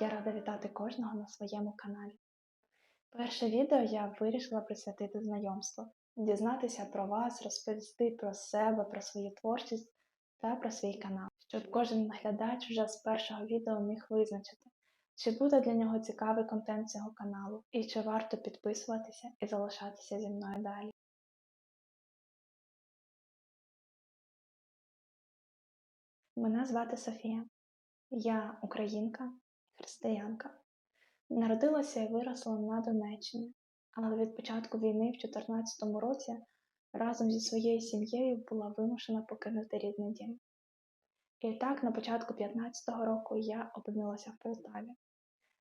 Я рада вітати кожного на своєму каналі. Перше відео я вирішила присвятити знайомству, дізнатися про вас, розповісти про себе, про свою творчість та про свій канал, щоб кожен глядач вже з першого відео міг визначити, чи буде для нього цікавий контент цього каналу і чи варто підписуватися і залишатися зі мною далі. Мене звати Софія. Я українка, християнка. Народилася і виросла на Донеччині, але від початку війни в 2014 році разом зі своєю сім'єю була вимушена покинути рідний дім. І так, на початку 2015 року я опинилася в Полтаві,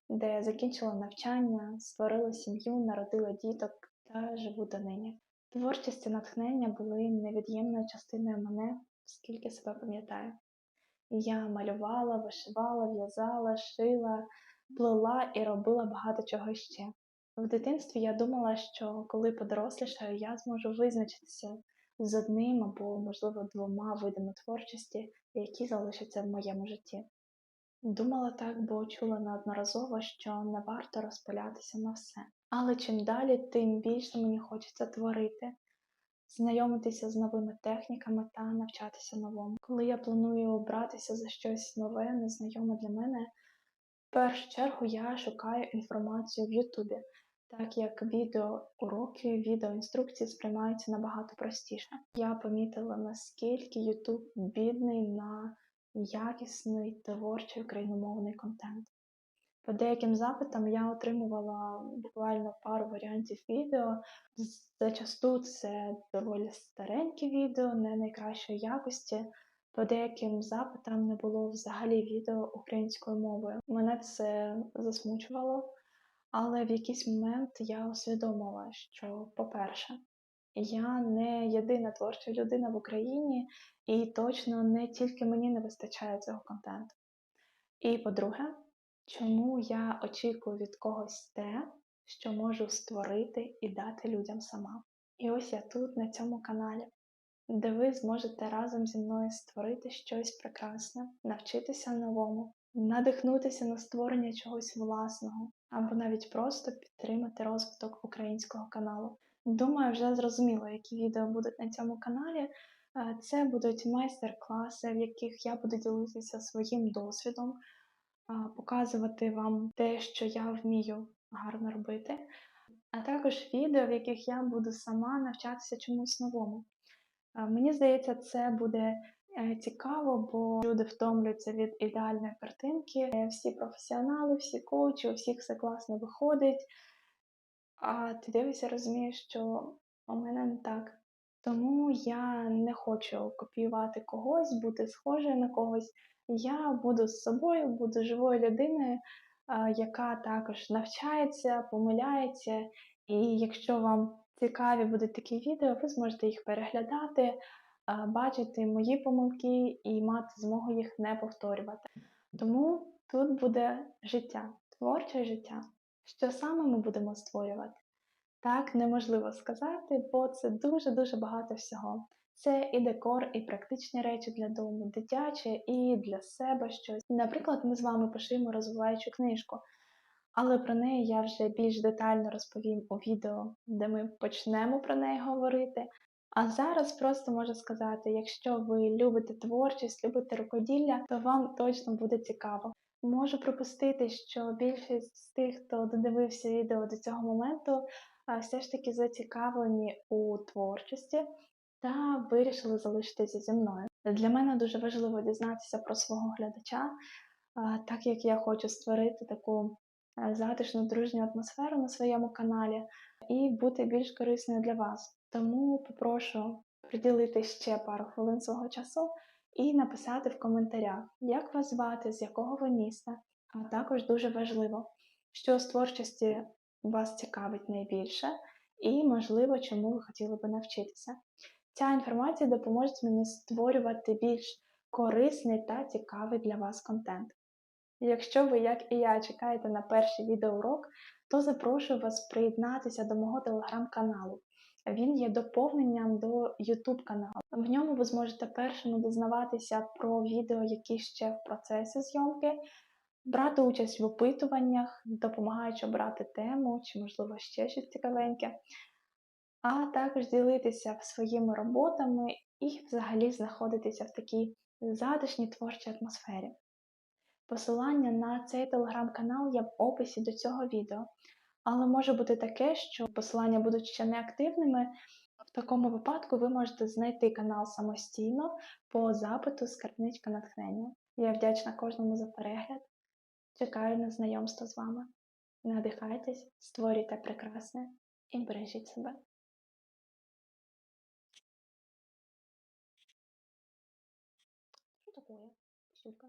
де закінчила навчання, створила сім'ю, народила діток та живу донині. Творчість і натхнення були невід'ємною частиною мене, скільки себе пам'ятаю. Я малювала, вишивала, в'язала, шила, плела і робила багато чого ще. В дитинстві я думала, що коли подорослішаю, я зможу визначитися з одним або, можливо, двома видами творчості, які залишаться в моєму житті. Думала так, бо чула неодноразово, що не варто розпилятися на все. Але чим далі, тим більше мені хочеться творити, знайомитися з новими техніками та навчатися новому. Коли я планую братися за щось нове, незнайоме для мене, в першу чергу я шукаю інформацію в Ютубі, так як відеоуроки, відеоінструкції сприймаються набагато простіше. Я помітила, наскільки Ютуб бідний на якісний творчий україномовний контент. По деяким запитам я отримувала буквально пару варіантів відео. Зачасту це доволі старенькі відео, не найкращої якості. По деяким запитам не було взагалі відео українською мовою. Мене це засмучувало, але в якийсь момент я усвідомила, що, по-перше, я не єдина творча людина в Україні, і точно не тільки мені не вистачає цього контенту. І по-друге, чому я очікую від когось те, що можу створити і дати людям сама. І ось я тут, на цьому каналі, де ви зможете разом зі мною створити щось прекрасне, навчитися новому, надихнутися на створення чогось власного, або навіть просто підтримати розвиток українського каналу. Думаю, вже зрозуміло, які відео будуть на цьому каналі. Це будуть майстер-класи, в яких я буду ділитися своїм досвідом, показувати вам те, що я вмію гарно робити, а також відео, в яких я буду сама навчатися чомусь новому. Мені здається, це буде е, цікаво, бо люди втомлюються від ідеальної картинки. Е, всі професіонали, всі коучі, у всіх все класно виходить. А ти дивишся, розумієш, що у мене не так. Тому я не хочу копіювати когось, бути схожою на когось. Я буду з собою, буду живою людиною, яка також навчається, помиляється. І якщо вам цікаві будуть такі відео, ви зможете їх переглядати, бачити мої помилки і мати змогу їх не повторювати. Тому тут буде життя, творче життя. Що саме ми будемо створювати? Так неможливо сказати, бо це дуже-дуже багато всього. Це і декор, і практичні речі для дому, дитяче, і для себе щось. Наприклад, ми з вами пошиємо розвиваючу книжку, але про неї я вже більш детально розповім у відео, де ми почнемо про неї говорити. А зараз просто можу сказати, якщо ви любите творчість, любите рукоділля, то вам точно буде цікаво. Можу припустити, що більшість з тих, хто додивився відео до цього моменту, все ж таки зацікавлені у творчості та вирішили залишитися зі мною. Для мене дуже важливо дізнатися про свого глядача, так як я хочу створити таку затишну дружню атмосферу на своєму каналі і бути більш корисною для вас. Тому попрошу приділити ще пару хвилин свого часу і написати в коментарях, як вас звати, з якого ви міста. А також дуже важливо, що з творчості вас цікавить найбільше, і, можливо, чому ви хотіли би навчитися. Ця інформація допоможе мені створювати більш корисний та цікавий для вас контент. Якщо ви, як і я, чекаєте на перший відеоурок, то запрошую вас приєднатися до мого телеграм-каналу. Він є доповненням до YouTube каналу. В ньому ви зможете першими дізнаватися про відео, які ще в процесі зйомки. Брати участь в опитуваннях, допомагаючи обрати тему чи, можливо, ще щось цікавеньке, а також ділитися своїми роботами і взагалі знаходитися в такій затишній творчій атмосфері. Посилання на цей телеграм-канал є в описі до цього відео, але може бути таке, що посилання будуть ще неактивними. В такому випадку ви можете знайти канал самостійно по запиту Скарбничка натхнення. Я вдячна кожному за перегляд. Чекаю на знайомство з вами. Надихайтесь, створюйте прекрасне і бережіть себе. Що таке? сука.